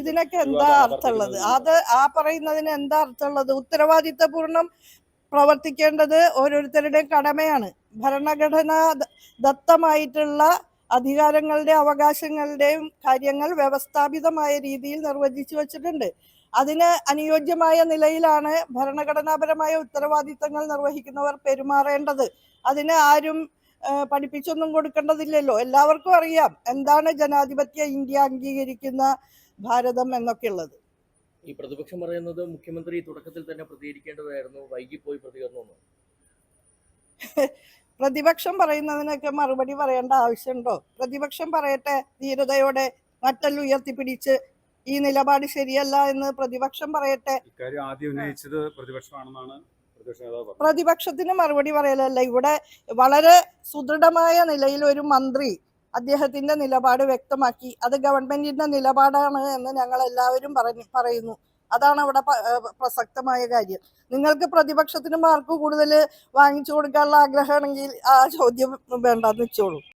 ഇതിനൊക്കെ എന്താ അർത്ഥമുള്ളത്? അത് ആ പറയുന്നതിന് എന്താ അർത്ഥമുള്ളത്? ഉത്തരവാദിത്തപൂർണം പ്രവർത്തിക്കേണ്ടത് ഓരോരുത്തരുടെയും കടമയാണ്. ഭരണഘടന ദത്തമായിട്ടുള്ള അധികാരങ്ങളുടെ അവകാശങ്ങളുടെയും കാര്യങ്ങൾ വ്യവസ്ഥാപിതമായ രീതിയിൽ നിർവചിച്ചു വച്ചിട്ടുണ്ട്. അതിന് അനുയോജ്യമായ നിലയിലാണ് ഭരണഘടനാപരമായ ഉത്തരവാദിത്തങ്ങൾ നിർവഹിക്കുന്നവർ പെരുമാറേണ്ടത്. അതിന് ആരും പഠിപ്പിച്ചൊന്നും കൊടുക്കേണ്ടതില്ലല്ലോ. എല്ലാവർക്കും അറിയാം. എന്താണ് ജനാധിപത്യ ഇന്ത്യ അംഗീകരിക്കുന്ന ഭാരതം എന്നൊക്കെ ഉള്ളത്. ഈ പ്രതിപക്ഷം പറയുന്നത് മുഖ്യമന്ത്രി തുടക്കത്തിൽ തന്നെ പ്രതികരിക്കേണ്ടതായിരുന്നു. വൈകിപ്പോയി പ്രതികരണം. പ്രതിപക്ഷം പറയുന്നതിനൊക്കെ മറുപടി പറയേണ്ട ആവശ്യമുണ്ടോ? പ്രതിപക്ഷം പറയട്ടെ ധീരതയോടെ നട്ടെല്ല് ഉയർത്തിപ്പിടിച്ച് ഈ നിലപാട് ശരിയല്ല എന്ന് പ്രതിപക്ഷം പറയട്ടെ. ആദ്യം ഉന്നയിച്ചത് പ്രതിപക്ഷമാണെന്നാണ് പ്രതിപക്ഷത്തിന് മറുപടി പറയലല്ല. ഇവിടെ വളരെ സുദൃഢമായ നിലയിൽ ഒരു മന്ത്രി അദ്ദേഹത്തിന്റെ നിലപാട് വ്യക്തമാക്കി. അത് ഗവൺമെന്റിന്റെ നിലപാടാണ് എന്ന് ഞങ്ങൾ എല്ലാവരും പറഞ്ഞു പറയുന്നു. അതാണ് അവിടെ പ്രസക്തമായ കാര്യം. നിങ്ങൾക്ക് പ്രതിപക്ഷത്തിന് മാർക്ക് കൂടുതൽ വാങ്ങിച്ചു കൊടുക്കാനുള്ള ആഗ്രഹമാണെങ്കിൽ ആ ചോദ്യം വേണ്ടെന്ന് വെച്ചോളൂ.